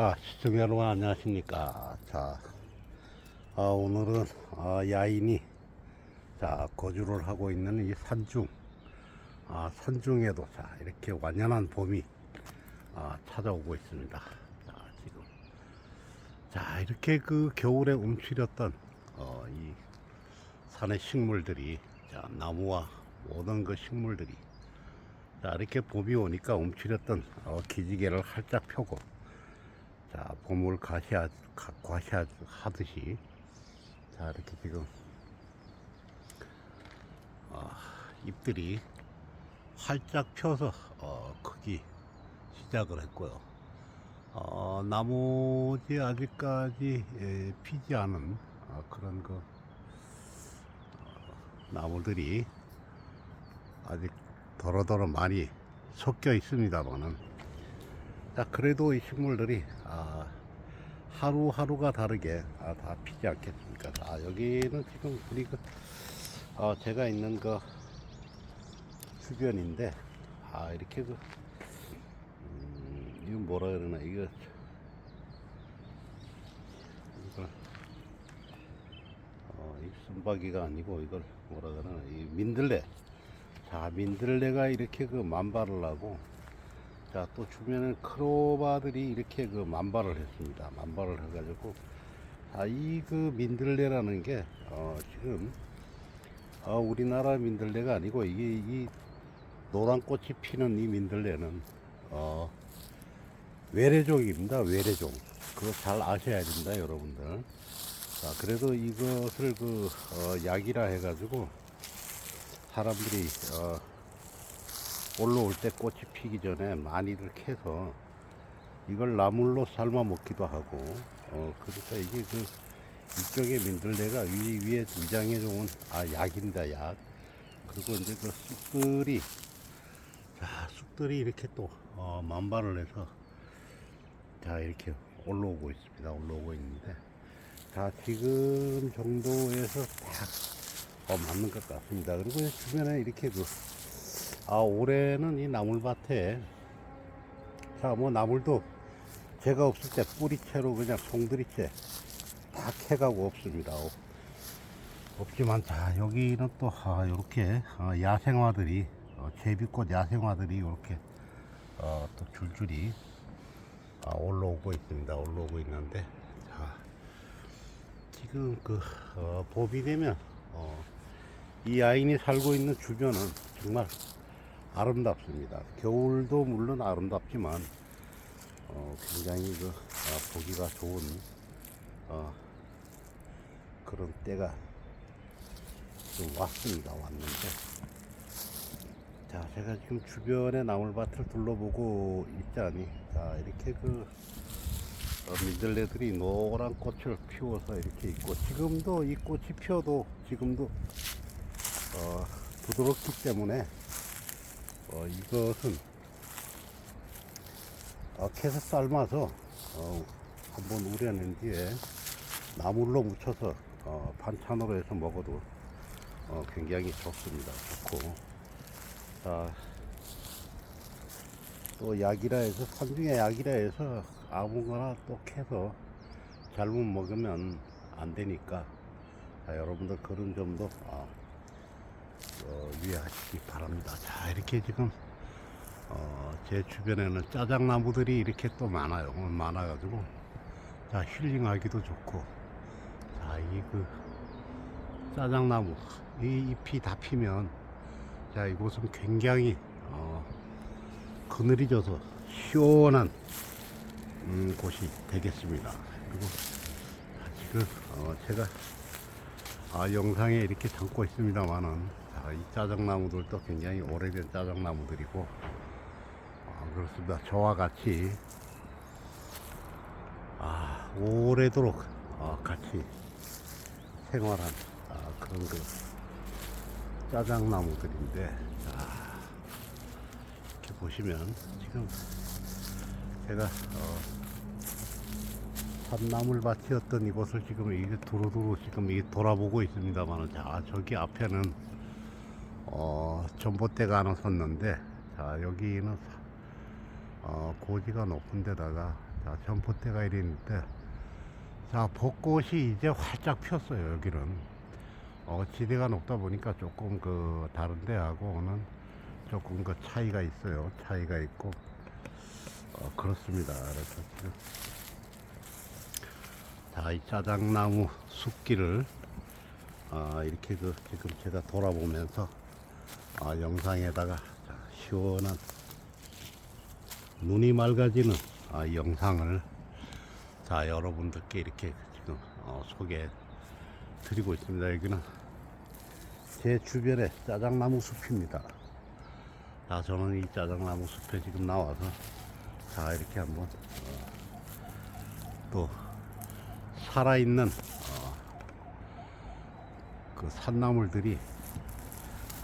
아, 시청자 여러분 안녕하십니까. 자, 아, 오늘은 아, 야인이 자 거주를 하고 있는 이 산중, 아, 산중에도 자 이렇게 완연한 봄이 아, 찾아오고 있습니다. 자, 지금 자 이렇게 그 겨울에 움츠렸던 어, 이 산의 식물들이 자 나무와 모든 그 식물들이 자 이렇게 봄이 오니까 움츠렸던 어, 기지개를 활짝 펴고 자 봄을 과시하, 가- 과시하듯이. 자 이렇게 지금. 어, 잎들이 활짝 펴서 어, 크기 시작을 했고요. 어, 나머지 아직까지 예, 피지 않은 어, 그런 그 어, 나무들이 아직 더러더러 많이 섞여 있습니다만은 자 그래도 이 식물들이 아, 하루하루가 다르게 아, 다 피지 않겠습니까? 아 여기는 지금 우리 그 어, 제가 있는 그 주변인데 아 이렇게 그 음, 이거 뭐라 그러나 이거 이걸 어, 이 순박이가 아니고 이걸 뭐라 그러나 이 민들레. 자 민들레가 이렇게 그 만발을 하고 자 또 주변에 크로바들이 이렇게 그 만발을 했습니다. 만발을 해가지고. 아 이 그 민들레라는 게 어, 지금 어, 우리나라 민들레가 아니고 이게 이 노란 꽃이 피는 이 민들레는 어, 외래종입니다 외래종. 그거 잘 아셔야 됩니다 여러분들. 자 그래도 이것을 그 어, 약이라 해가지고 사람들이 어, 올라올 때 꽃이 피기 전에 많이들 캐서 이걸 나물로 삶아 먹기도 하고 어 그러니까 이게 그 이쪽에 민들레가 위, 위에 위장에 좋은 아 약입니다 약. 그리고 이제 그 쑥들이 자 쑥들이 이렇게 또 어, 만발을 해서 자 이렇게 올라오고 있습니다. 올라오고 있는데. 자 지금 정도에서 딱 어, 맞는 것 같습니다. 그리고 이 주변에 이렇게 그, 아, 올해는 이 나물밭에, 자, 뭐 나물도 제가 없을 때 뿌리채로 그냥 송두리째 다 캐가고 없습니다. 없, 없지만, 자, 여기는 또, 아, 요렇게, 어, 야생화들이, 어, 제비꽃 야생화들이 요렇게, 어, 또 줄줄이, 아, 올라오고 있습니다. 올라오고 있는데, 자, 지금 그, 어, 봄이 되면, 어, 이 아인이 살고 있는 주변은 정말 아름답습니다. 겨울도 물론 아름답지만 어, 굉장히 그 아, 보기가 좋은 어, 그런 때가 좀 왔습니다. 왔는데 자 제가 지금 주변에 나물밭을 둘러보고 있자니 자 이렇게 그 어, 민들레들이 노란 꽃을 피워서 이렇게 있고 지금도 이 꽃이 피어도 지금도 어, 부드럽기 때문에 어, 이것은 어, 캐서 삶아서 어, 한번 우려낸 뒤에 나물로 묻혀서 어, 반찬으로 해서 먹어도 어, 굉장히 좋습니다. 좋고 자, 또 약이라 해서 산중에 약이라 해서 아무거나 또 캐서 잘못 먹으면 안 되니까 자, 여러분들 그런 점도 아, 어, 유의하시기 바랍니다. 자, 이렇게 지금 어, 제 주변에는 짜장나무들이 이렇게 또 많아요. 오늘 많아가지고 자 힐링하기도 좋고 자 이 그 짜장나무 이 잎이 다 피면 자 이곳은 굉장히 어, 그늘이 져서 시원한 음, 곳이 되겠습니다. 그리고 자, 지금 어, 제가 아, 영상에 이렇게 담고 있습니다만은 자, 이 짜장나무들도 굉장히 오래된 짜장나무들이고 아, 그렇습니다. 저와 같이 아, 오래도록 아, 같이 생활한 아, 그런 그 짜장나무들인데 자, 이렇게 보시면 지금 제가 어, 산나물밭이었던 이곳을 지금 이게 두루두루 지금 이 돌아보고 있습니다만 자 저기 앞에는 어 전봇대가 하나 섰는데 자 여기는 어 고지가 높은 데다가 자, 전포대가 이랬는데, 자, 벚꽃이 이제 활짝 폈어요, 여기는. 어, 지대가 높다 보니까 조금 그, 다른 데하고는 조금 그 차이가 있어요. 차이가 있고, 어, 그렇습니다. 그래서 지금, 자, 이 짜장나무 숲길을, 아, 이렇게 그, 지금 제가 돌아보면서, 아, 영상에다가 자, 시원한 눈이 맑아지는 아, 이 영상을 자 여러분들께 이렇게 지금 어, 소개 드리고 있습니다. 여기는 제 주변에 짜장나무 숲입니다. 자 저는 이 짜장나무 숲에 지금 나와서 자 이렇게 한번 어, 또 살아있는 어, 그 산나물들이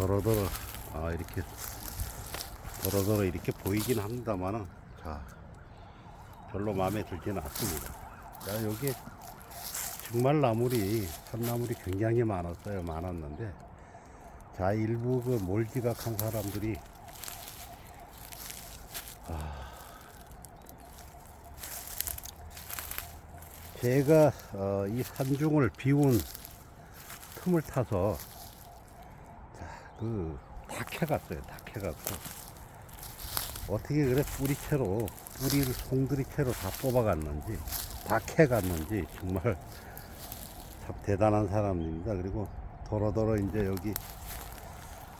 더러더러 아, 이렇게 더러더러 이렇게 보이긴 합니다만은 자 별로 마음에 들지는 않습니다. 자 여기 정말 나물이 산나물이 굉장히 많았어요. 많았는데 자 일부 그 몰지각한 사람들이 아, 제가 어, 이 산중을 비운 틈을 타서 그, 다 캐갔어요. 다 캐갖고. 어떻게 그래 뿌리채로, 뿌리를 송두리채로 다 뽑아갔는지, 다 캐갔는지, 정말 참 대단한 사람입니다. 그리고 도로도로 이제 여기,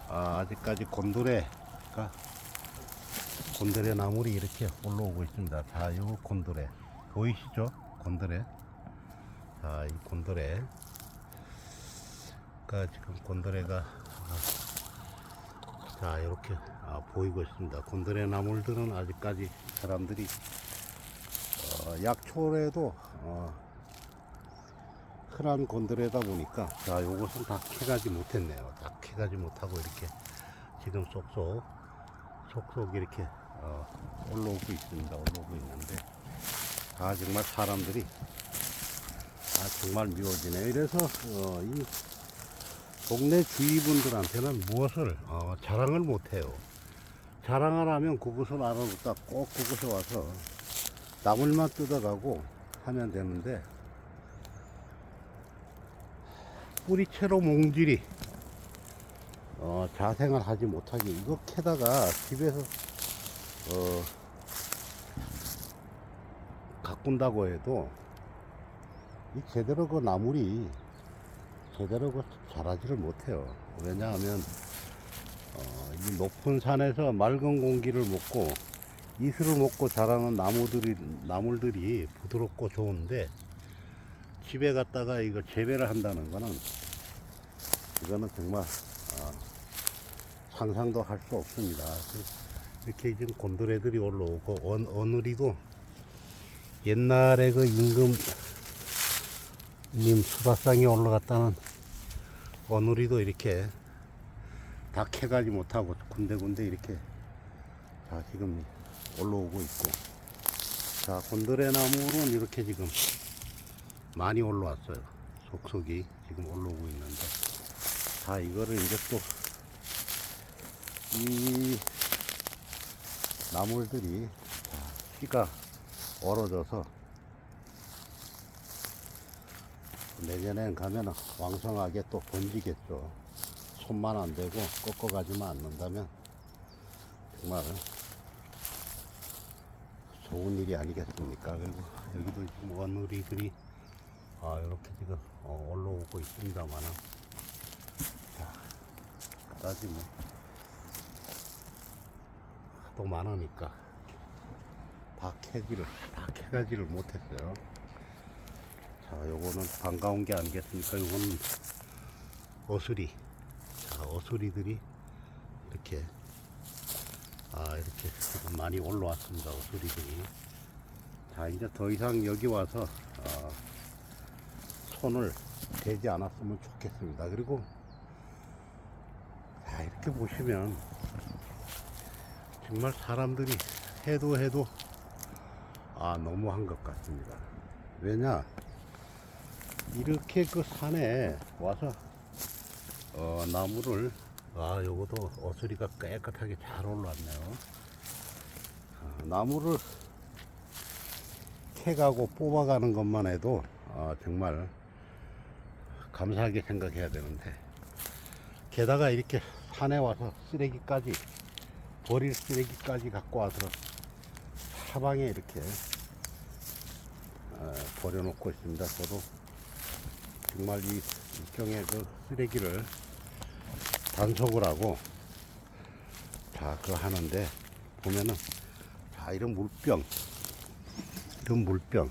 아, 아직까지 곤드레가, 곤드레 나물이 이렇게 올라오고 있습니다. 자, 요 곤드레. 보이시죠? 곤드레. 자, 이 곤드레. 가 지금 곤드레가 자 이렇게 아, 보이고 있습니다. 곤드레 나물들은 아직까지 사람들이 어, 약초래도 어, 흔한 곤드레다 보니까 자 요것은 다 캐가지 못했네요. 다 캐가지 못하고 이렇게 지금 쏙쏙 쏙쏙 이렇게 어, 올라오고 있습니다. 올라오고 있는데 아 정말 사람들이 아 정말 미워지네요. 이래서 어, 이 동네 주위 분들한테는 무엇을 어, 자랑을 못해요. 자랑을 하면 그것을 알아듣다 꼭 그곳에 와서 나물만 뜯어가고 하면 되는데 뿌리채로 몽질이 어, 자생을 하지 못하게 이거 캐다가 집에서 어, 가꾼다고 해도 이 제대로 그 나물이 제대로 그 자라지를 못해요. 왜냐하면 어, 이 높은 산에서 맑은 공기를 먹고 이슬을 먹고 자라는 나무들이 나물들이 부드럽고 좋은데 집에 갔다가 이거 재배를 한다는 거는 이거는 정말 어, 상상도 할 수 없습니다. 이렇게 지금 곤드레들이 올라오고 언, 어느리도 옛날에 그 임금 님 수박상에 올라갔다는 어누리도 이렇게 다 캐가지 못하고 군데군데 이렇게 자 지금 올라오고 있고. 자 곤드레 나무는 이렇게 지금 많이 올라왔어요. 속속이 지금 올라오고 있는데. 자 이거를 이제 또 이 나물들이 자, 씨가 얼어져서 내년엔 가면 왕성하게 또 번지겠죠. 손만 안 대고 꺾어가지만 않는다면 정말 좋은 일이 아니겠습니까? 그리고 여기도 지금 원우리들이 아, 이렇게 지금 어, 올라오고 있습니다만은 자, 그다지 뭐 하도 많으니까 다 캐기를 다 캐가지를 못했어요. 자, 요거는 반가운 게 아니겠습니까? 요거는 어수리. 자, 어수리들이 이렇게, 아, 이렇게 많이 올라왔습니다. 어수리들이. 자, 이제 더 이상 여기 와서, 어, 손을 대지 않았으면 좋겠습니다. 그리고, 자, 이렇게 보시면, 정말 사람들이 해도 해도, 아, 너무한 것 같습니다. 왜냐? 이렇게 그 산에 와서 어, 나무를 아 요것도 어수리가 깨끗하게 잘 올라왔네요 아, 나무를 캐가고 뽑아가는 것만 해도 아, 정말 감사하게 생각해야 되는데 게다가 이렇게 산에 와서 쓰레기까지 버릴 쓰레기까지 갖고 와서 사방에 이렇게 어, 버려놓고 있습니다. 저도 정말 이 일종의 그 쓰레기를 단속을 하고 자, 그거 하는데 보면은 자, 이런 물병 이런 물병.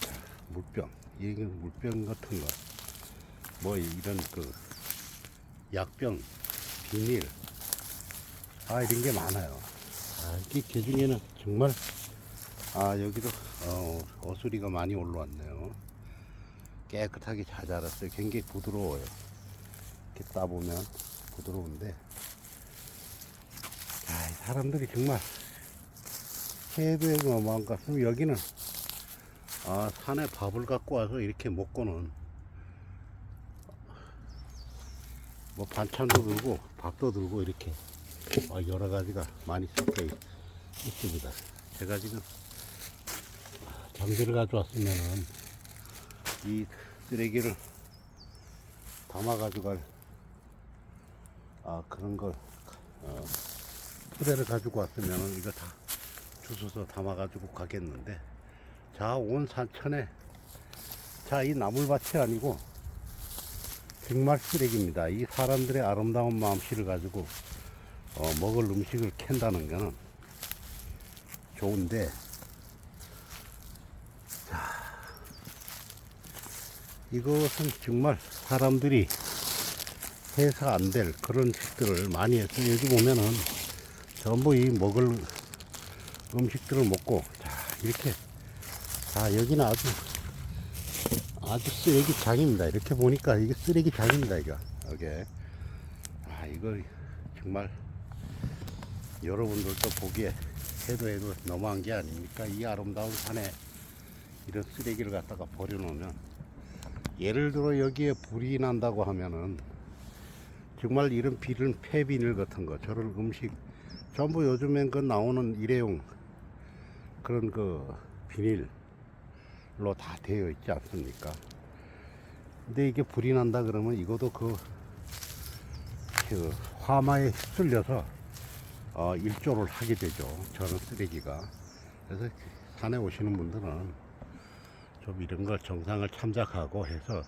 자, 물병. 이게 물병 같은 거. 뭐 이런 그 약병 비닐. 아 이런 게 많아요. 아, 이게 그 중에는 정말 아 여기도 어, 어수리가 많이 올라왔네요 깨끗하게 잘 자랐어요. 굉장히 부드러워요. 이렇게 따보면 부드러운데. 아, 이 사람들이 정말 해도에 같으면 여기는 아, 산에 밥을 갖고 와서 이렇게 먹고는 뭐 반찬도 들고 밥도 들고 이렇게 아, 여러 가지가 많이 섞여 있- 있습니다. 제가 지금 장비를 가져왔으면은 이 쓰레기를 담아 가져갈 아 그런 걸 어, 푸대를 가지고 왔으면은 이거 다 주워서 담아 가지고 가겠는데 자 온 산천에 자 이 나물밭이 아니고 정말 쓰레기입니다. 이 사람들의 아름다운 마음씨를 가지고 어, 먹을 음식을 캔다는 거는 좋은데 이것은 정말 사람들이 해서 안 될 그런 짓들을 많이 해서 여기 보면은 전부 이 먹을 음식들을 먹고 자 이렇게 자 여기는 아주 아주 쓰레기 장입니다. 이렇게 보니까 이게 쓰레기 장입니다 이거. 이게. 아 이거 정말 여러분들도 보기에 해도 해도 너무한 게 아닙니까? 이 아름다운 산에 이런 쓰레기를 갖다가 버려놓으면 예를 들어 여기에 불이 난다고 하면은 정말 이런 비른 폐비닐 같은 거 저런 음식 전부 요즘엔 그 나오는 일회용 그런 그 비닐로 다 되어 있지 않습니까? 근데 이게 불이 난다 그러면 이것도 그, 그 화마에 휩쓸려서 어, 일조를 하게 되죠. 저런 쓰레기가. 그래서 산에 오시는 분들은 좀 이런 걸 정상을 참작하고 해서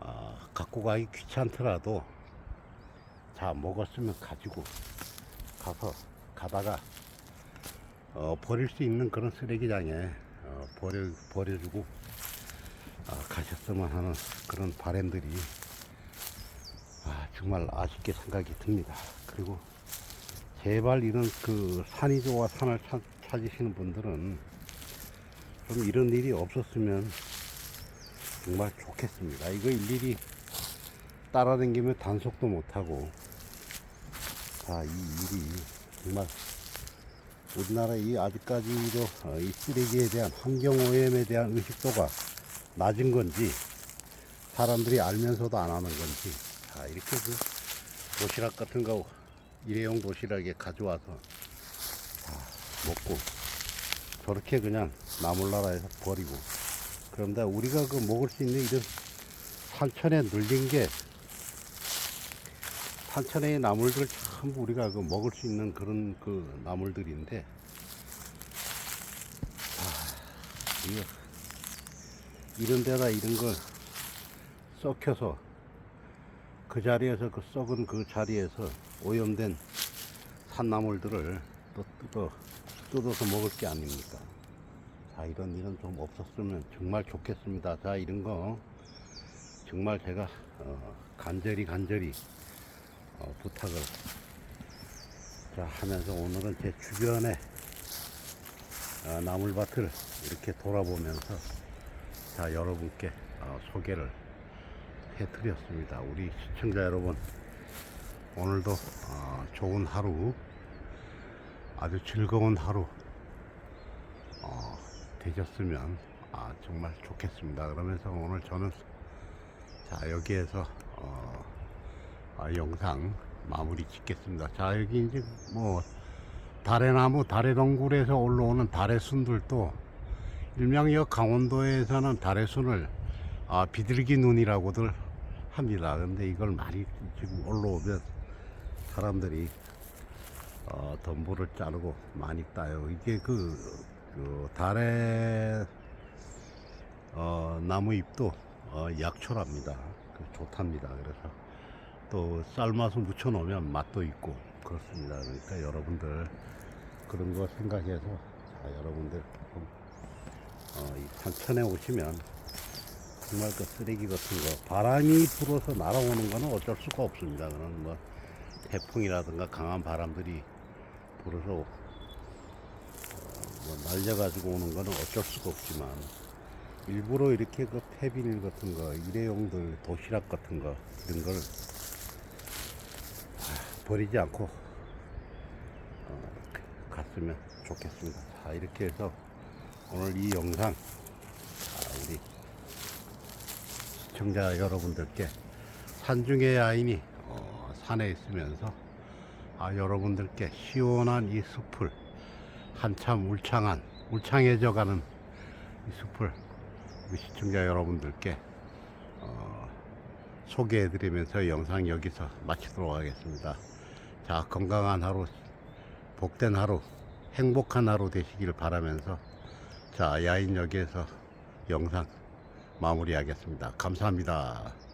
어, 갖고 가기 귀찮더라도 자 먹었으면 가지고 가서 가다가 어, 버릴 수 있는 그런 쓰레기장에 어, 버려 버려주고 아, 가셨으면 하는 그런 바람들이 아, 정말 아쉽게 생각이 듭니다. 그리고 제발 이런 그 산이 좋아 산을 찾, 찾으시는 분들은 좀 이런 일이 없었으면 정말 좋겠습니다. 이거 일일이 따라다니면 단속도 못하고 아, 이 일이 정말 우리나라 이 아직까지도 어, 이 쓰레기에 대한 환경 오염에 대한 의식도가 낮은 건지 사람들이 알면서도 안 하는 건지 자 이렇게 그 도시락 같은 거 일회용 도시락에 가져와서 다 먹고 저렇게 그냥 나물나라에서 버리고. 그런데 우리가 그 먹을 수 있는 이런 산천에 눌린 게 산천의 나물들 전부 우리가 그 먹을 수 있는 그런 그 나물들인데. 아, 이런 데다 이런 걸 썩혀서 그 자리에서 그 썩은 그 자리에서 오염된 산나물들을 또 뜯어 뜯어서 먹을 게 아닙니까? 자 이런 일은 좀 없었으면 정말 좋겠습니다. 자 이런 거 정말 제가 어, 간절히 간절히 어, 부탁을 자 하면서 오늘은 제 주변에 어, 나물밭을 이렇게 돌아보면서 자 여러분께 어, 소개를 해드렸습니다. 우리 시청자 여러분 오늘도 어, 좋은 하루 아주 즐거운 하루 어, 되셨으면 아, 정말 좋겠습니다. 그러면서 오늘 저는 자 여기에서 어, 아, 영상 마무리 짓겠습니다. 자 여기 이제 뭐 다래나무 다래동굴에서 올라오는 다래순들도 일명 여 강원도에서는 다래순을 아, 비둘기 눈이라고들 합니다. 근데 이걸 많이 지금 올라오면 사람들이 어, 덤불을 자르고 많이 따요. 이게 그, 그 달에 어, 나무 잎도 어, 약초랍니다. 그 좋답니다. 그래서 또 삶아서 무쳐 놓으면 맛도 있고 그렇습니다. 그러니까 여러분들 그런 거 생각해서 자, 여러분들 좀, 어, 이 산천에 오시면 정말 그 쓰레기 같은 거 바람이 불어서 날아오는 거는 어쩔 수가 없습니다. 그런 뭐 태풍이라든가 강한 바람들이 불어서 어, 뭐 날려가지고 오는 거는 어쩔 수가 없지만 일부러 이렇게 그 폐비닐 같은 거 일회용들 도시락 같은 거 이런 걸 아, 버리지 않고 어, 갔으면 좋겠습니다. 자 이렇게 해서 오늘 이 영상 자, 우리 시청자 여러분들께 산중의 야인이 어, 산에 있으면서 아, 여러분들께 시원한 이 숲을 한참 울창한 울창해져가는 이 숲을 우리 시청자 여러분들께 어, 소개해드리면서 영상 여기서 마치도록 하겠습니다. 자 건강한 하루, 복된 하루, 행복한 하루 되시길 바라면서 자 야인역에서 영상 마무리하겠습니다. 감사합니다.